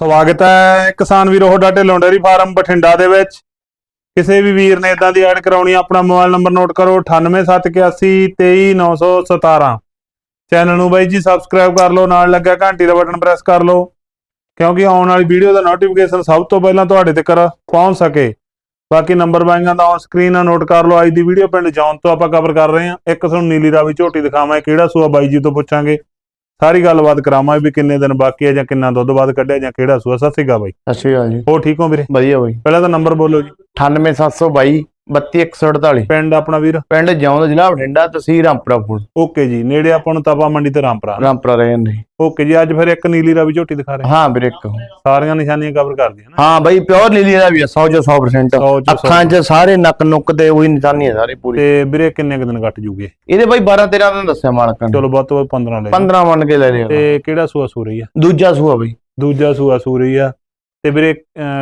ਸਵਾਗਤ ਹੈ ਕਿਸਾਨ ਵੀਰੋ, ਤੁਹਾਡਾ ਢਿੱਲੋਂ ਡੇਅਰੀ ਫਾਰਮ ਬਠਿੰਡਾ ਦੇ ਵਿੱਚ। ਕਿਸੇ ਵੀ ਵੀਰ ਨੇ ਇਦਾਂ ਦੀ ਐਡ ਕਰਾਉਣੀ ਆਪਣਾ ਮੋਬਾਈਲ ਨੰਬਰ ਨੋਟ ਕਰੋ 9871823917 ਚੈਨਲ ਨੂੰ ਬਾਈ ਜੀ ਸਬਸਕ੍ਰਾਈਬ ਕਰ ਲਓ, ਨਾਲ ਲੱਗਿਆ ਘੰਟੀ ਦਾ ਬਟਨ ਪ੍ਰੈਸ ਕਰ ਲਓ, ਕਿਉਂਕਿ ਆਉਣ ਵਾਲੀ ਵੀਡੀਓ ਦਾ ਨੋਟੀਫਿਕੇਸ਼ਨ ਸਭ ਤੋਂ ਪਹਿਲਾਂ ਤੁਹਾਡੇ ਤੱਕ ਪਹੁੰਚ ਸਕੇ। ਬਾਕੀ ਨੰਬਰ ਬਾਈਆਂ ਦਾ ਔਨ ਸਕਰੀਨ ਆ ਨੋਟ ਕਰ ਲਓ, ਅੱਜ ਦੀ ਵੀਡੀਓ ਪਿੰਡ ਜੌਨ ਤੋਂ ਆਪਾਂ ਕਵਰ ਕਰ ਰਹੇ ਹਾਂ। ਇੱਕ ਤੁਹਾਨੂੰ ਨੀਲੀ ਰਾਵੀ ਝੋਟੀ ਦਿਖਾਵਾਂ ਕਿਹੜਾ ਸੂਆ ਬਾਈ ਜੀ ਤੋਂ ਪੁੱਛਾਂਗੇ। ਸਾਰੀ ਗੱਲਬਾਤ ਕਰਾਵਾਂ ਵੀ ਕਿੰਨੇ ਦਿਨ ਬਾਕੀ ਹੈ ਜਾਂ ਕਿੰਨਾ ਦੁੱਧ ਬਾਅਦ ਕੱਢਿਆ ਜਾਂ ਕਿਹੜਾ ਸੂਆ। ਸਤਿ ਸ਼੍ਰੀ ਅਕਾਲ ਬਾਈ। ਸਤਿ ਸ਼੍ਰੀ ਅਕਾਲ ਜੀ। ਹੋ ਠੀਕ ਹੋ ਵੀਰੇ? ਵਧੀਆ ਬਾਈ। ਪਹਿਲਾਂ ਤਾਂ ਨੰਬਰ ਬੋਲੋ ਜੀ। 98722 32148 ਪਿੰਡ ਆਪਣਾ ਵੀਰ? ਪਿੰਡ ਜੌਂਦ ਜ਼ਿਲ੍ਹਾ ਬਠਿੰਡਾ ਤਹਿਸੀਲ ਰਾਮਪੁਰਾ ਫੂਲ ਓਕੇ ਜੀ ਨੇੜੇ ਆਪਾਂ ਨੂੰ ਤਪਾ ਮੰਡੀ ਤੇ ਰਾਮਪੁਰਾ। ਰਾਮਪੁਰਾ ਰਹਿ ਜਾਂਦੇ ਓਕੇ ਜੀ ਅੱਜ ਫਿਰ ਇੱਕ ਨੀਲੀ ਰਾਵੀ ਝੋਟੀ ਦਿਖਾ ਰਹੇ। ਹਾਂ। ਹਾਂ ਵੀਰੇ ਇੱਕ। ਸਾਰੀਆਂ ਨਿਸ਼ਾਨੀਆਂ ਕਵਰ ਕਰਦੀ ਹੈ ਨਾ। ਹਾਂ ਬਾਈ ਪਿਓਰ ਲੀਲੀ ਦਾ ਵੀ ਆ 100 ਜੋ 100% ਸੌ ਚੋਂ ਸੌ। ਅੱਖਾਂ 'ਚ ਸਾਰੇ ਨੱਕ ਨੁੱਕ ਤੇ ਉਹੀ ਨਿਸ਼ਾਨੀ ਹੈ ਸਾਰੇ ਪੂਰੀ। ਤੇ ਵੀਰੇ ਕਿੰਨੇ ਕੁ ਦਿਨ ਕੱਟ ਜੂਗੇ? ਇਹਦੇ ਬਾਈ 12 13 ਦਿਨ ਦੱਸਿਆ ਮਾਲਕਾਂ ਨੇ। ਚਲੋ ਵੱਧ ਤੋਂ ਵੱਧ 15 ਲੈ 15 ਮੰਨ ਕੇ ਲੈ ਲਿਓ ਤੇ ਕਿਹੜਾ ਸੂਆ ਸੂ ਰਹੀ ਆ? ਦੂਜਾ ਸੂਆ ਬਾਈ। ਦੂਜਾ ਸੂਆ ਸੂ ਰਹੀ ਆ। ਤੇ ਵੀਰੇ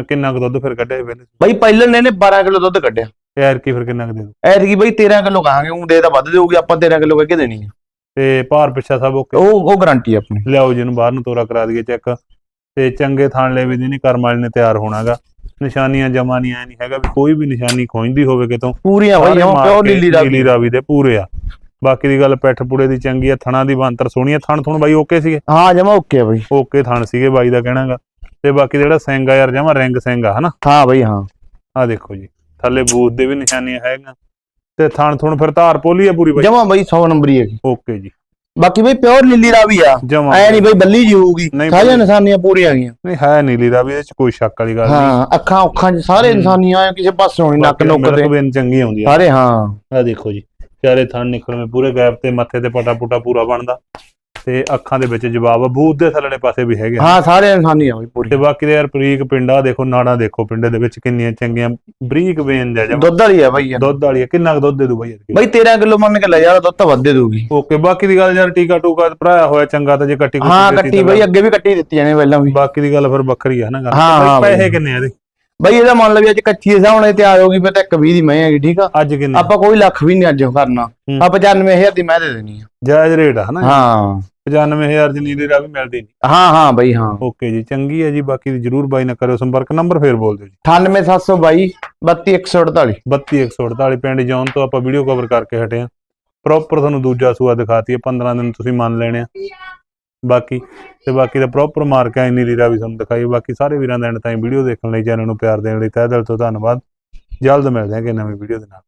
ਕਿੰਨਾ ਕੁ ਦੁੱਧ ਫਿਰ ਕੱਢਿਆ ਬਾਈ ਪਹਿਲਾਂ ਨੇ ਇਹਨੇ 12 ਕਿਲੋ ਦੁੱਧ ਕੱਢਿਆ। ਯਾਰ ਕੀ ਫਿਰ ਕਿੰਨਾ ਕੁ ਦੇ ਦੂ ਐਤਕੀ ਬਾਈ 13 ਕਿਲੋ ਕਹਾਂਗੇ ਉਹ ਦੇ ਤਾਂ ਵੱਧ ਦੇਊਗੀ ਆਪਾਂ 13 ਕਿਲੋ ਕਹਿ ਕੇ ਦੇਣੀ ਆ। ਤੇ ਭਾਰ ਪਿੱਛਾ ਸਭ ਓਕੇ? ਉਹ ਉਹ ਗਾਰੰਟੀ ਆਪਣੀ। ਲਿਆਓ ਜੀ ਨੂੰ ਬਾਹਰ ਨੂੰ ਤੋਰਾ ਕਰਾ ਦਈਏ ਚੈੱਕ ਤੇ ਚੰਗੇ ਥਾਣ ਲੈ ਵੀ ਨਹੀਂ ਕਰਮ ਵਾਲੇ ਨੇ ਤਿਆਰ ਹੋਣਾਗਾ ਨਿਸ਼ਾਨੀਆਂ ਜਮਾ ਨਹੀਂ ਆਇਆ ਨਹੀਂ ਹੈਗਾ ਵੀ ਕੋਈ ਵੀ ਨਿਸ਼ਾਨੀ ਖੋਈਂਦੀ ਹੋਵੇ ਕਿਤੋਂ। ਪੂਰੀਆਂ ਬਾਈ ਪਿਓਰ ਕੇ ਲੀਲੀ ਦਾ ਨੀਲੀ ਰਾਵੀ ਦੇ ਪੂਰੇ ਆ। ਬਾਕੀ ਦੀ ਗੱਲ ਪੈਠ ਪੂੜੇ ਦੀ ਚੰਗੀ ਆ ਥਣਾ ਦੀ ਬੰਤਰ ਸੋਹਣੀ ਆ। ਥਣ ਥੁਣ ਬਾਈ ਓਕੇ ਸੀਗੇ? ਹਾਂ ਜਮਾ ਓਕੇ ਆ ਬਾਈ। ਓਕੇ ਥਣ ਸੀਗੇ ਬਾਈ ਦਾ ਕਹਿਣਾਗਾ ਤੇ ਬਾਕੀ ਜਿਹੜਾ ਸਿੰਘ ਆ ਯਾਰ ਜਮਾ ਰਿੰਗ ਸਿੰਘ ਆ ਹਨਾ? ਹਾਂ ਬਾਈ ਹਾਂ। ਆ ਦੇਖੋ ਜੀ। ਥੱਲੇ ਬੂਥ ਦੇ ਵੀ ਨਿਸ਼ਾਨੀਆਂ ਹੈਗੀਆਂ। ਤੇ ਥਣ ਥੁਣ ਫਿਰ ਧਾਰ ਪੋਲੀ ਆ ਪੂਰੀ ਬਾਈ? ਜਮਾ ਬਾਈ 100 ਨੰਬਰ ਹੀ ਹੈਗੀ। ਓਕੇ ਜੀ। ਬਾਕੀ ਬਈ ਪਿਓਰ ਲੀਲੀ ਦਾ ਵੀ ਆ ਐ ਨਹੀਂ ਬਈ ਬੱਲੀ ਜੀ ਹੋਊਗੀ। ਸਾਰੀਆਂ। ਨਿਸ਼ਾਨੀਆਂ ਪੂਰੀਆਂ ਹੈਗੀਆਂ। ਨਹੀਂ ਹੈ ਨੀਲੀ ਰਾਵੀ ਇਹਦੇ ਚ ਕੋਈ ਸ਼ੱਕ ਵਾਲੀ ਗੱਲ ਨਹੀਂ। ਹਾਂ ਅੱਖਾਂ ਉੱਖਾਂ 'ਚ ਸਾਰੇ। ਨਿਸ਼ਾਨੀਆਂ ਆ ਕਿਸੇ ਪਾਸੇ ਹੋਣੀ ਨੱਕ ਨੁੱਕ ਤੇ। ਬਿਨ ਚੰਗੀ ਆਉਂਦੀ ਆ ਸਾਰੇ ਹਾਂ। ਆ ਦੇਖੋ ਜੀ ਚਾਰੇ ਥਣ ਨਿਕਲਵੇਂ ਪੂਰੇ ਗੈਪ ਤੇ ਮੱਥੇ ਤੇ ਪਟਾ ਪੁਟਾ ਪੂਰਾ ਬਣਦਾ। ਤੇ ਅੱਖਾਂ ਦੇ ਵਿੱਚ ਜਵਾਬ ਆ ਬੂਥ ਦੇ ਥੱਲੜੇ ਪਾਸੇ ਵੀ ਹੈਗੇ ਆ। ਹਾਂ ਸਾਰੇ ਨਿਸ਼ਾਨੀਆਂ ਬਈ ਪੂਰੀ। ਤੇ ਬਾਕੀ ਦੇ ਯਾਰ ਬਰੀਕ ਪਿੰਡਾ ਦੇਖੋ ਨਾੜਾਂ ਦੇਖੋ ਪਿੰਡੇ ਦੇ ਵਿੱਚ ਕਿੰਨੀਆਂ ਚੰਗੀਆਂ ਬਰੀਕ ਵੇਨ ਦੇ ਜਮਾ। ਦੁੱਧ ਵਾਲੀ ਆ ਬਈ ਯਾਰ। ਦੁੱਧ ਵਾਲੀ ਆ, ਕਿੰਨਾ ਕੁ ਦੁੱਧ ਦੇ ਦੂ ਬਾਈ ਬਈ 13 ਕਿਲੋ ਮੰਨ ਕੇ ਲੈ ਯਾਰ ਦੁੱਧ ਤਾਂ ਵੱਧ ਦੇ ਦੂਗੀ। ਓਕੇ ਬਾਕੀ ਦੀ ਗੱਲ ਯਾਰ ਟੀਕਾ ਟੂਕਾ ਭਰਾਇਆ ਹੋਇਆ ਚੰਗਾ ਤਾਂ ਜੇ ਕੱਟੀ ਕੁੱਟੀ ਹਾਂ ਦਿੱਤੀ ਕੱਟੀ ਤਾਂ ਬਈ ਅੱਗੇ ਵੀ ਕੱਟੀ ਦਿੱਤੀਆਂ ਨੇ ਪਹਿਲਾਂ ਵੀ। ਬਾਕੀ ਦੀ ਗੱਲ ਫਿਰ ਵੱਖਰੀ ਆ ਨਾ ਗੱਲ? ਹਾਂ, ਬਾਈ ਪੈਸੇ ਬਾਈ। ਕਿੰਨੇ ਆ ਇਹਦੇ? ਬਈ ਇਹਦਾ ਮੰਨ ਲਓ ਵੀ ਅੱਜ ਕੱਚੀ ਦੇ ਸਾਹਮਣੇ ਤਿਆਰ ਹੋ ਗਈ ਫਿਰ ਤਾਂ ਇੱਕ 20 ਦੀ ਮੈਂ ਹੈਗੀ ਠੀਕ ਆ? ਅੱਜ ਕਿੰਨੇ? ਆਪਾਂ ਕੋਈ ਲੱਖ ਵੀ ਨਹੀਂ ਅੱਜ ਉਹ ਕਰਨਾ। ਆ 95000 ਦੀ ਮੈਂ ਦੇ ਦੇਣੀ ਆ। ਜਾਇਜ਼ ਰੇਟ ਆ ਹਨਾ ਹਾਂ। 95000 ਦੀ ਨੀਲੀ ਰਾਵੀ ਮਿਲਦੀ ਨਹੀਂ ਹਾਂ ਹਾਂ ਬਈ ਹਾਂ। ਓਕੇ ਜੀ ਚੰਗੀ ਹੈ ਜੀ ਬਾਕੀ ਜਰੂਰ ਬਾਈ ਨਾਲ ਕਰਿਓ ਸੰਪਰਕ। ਨੰਬਰ ਫੇਰ ਬੋਲ ਦਿਓ ਜੀ। 98722 32148 32148 ਪਿੰਡ ਜੌਨ ਤੋਂ ਆਪਾਂ ਵੀਡੀਓ ਕਵਰ ਕਰਕੇ ਹਟੇ ਆ। ਪ੍ਰੋਪਰ ਤੁਹਾਨੂੰ ਦੂਜਾ ਸੂਆ ਦਿਖਾਤੀ ਹੈ 15 ਦਿਨ ਤੁਸੀਂ ਮੰਨ ਲੈਣੇ ਆ। ਬਾਕੀ ਤੇ ਬਾਕੀ ਦਾ ਪ੍ਰੋਪਰ ਮਾਰਕ ਹੈ ਇੰਨੀ ਨੀਲੀ ਵੀ ਤੁਹਾਨੂੰ ਦਿਖਾਈ। ਬਾਕੀ ਸਾਰੇ ਵੀਰਾਂ ਦਾ ਐਂਡ ਤਾਈਂ ਵੀਡੀਓ ਦੇਖਣ ਲਈ, ਚੈਨਲ ਨੂੰ ਪਿਆਰ ਦੇਣ ਲਈ ਤਹਿ ਦਿਲ ਤੋਂ ਧੰਨਵਾਦ। ਜਲਦ ਮਿਲਦੇ ਹਾਂ ਕਿ ਨਵੀਂ ਵੀਡੀਓ ਦੇ ਨਾਲ।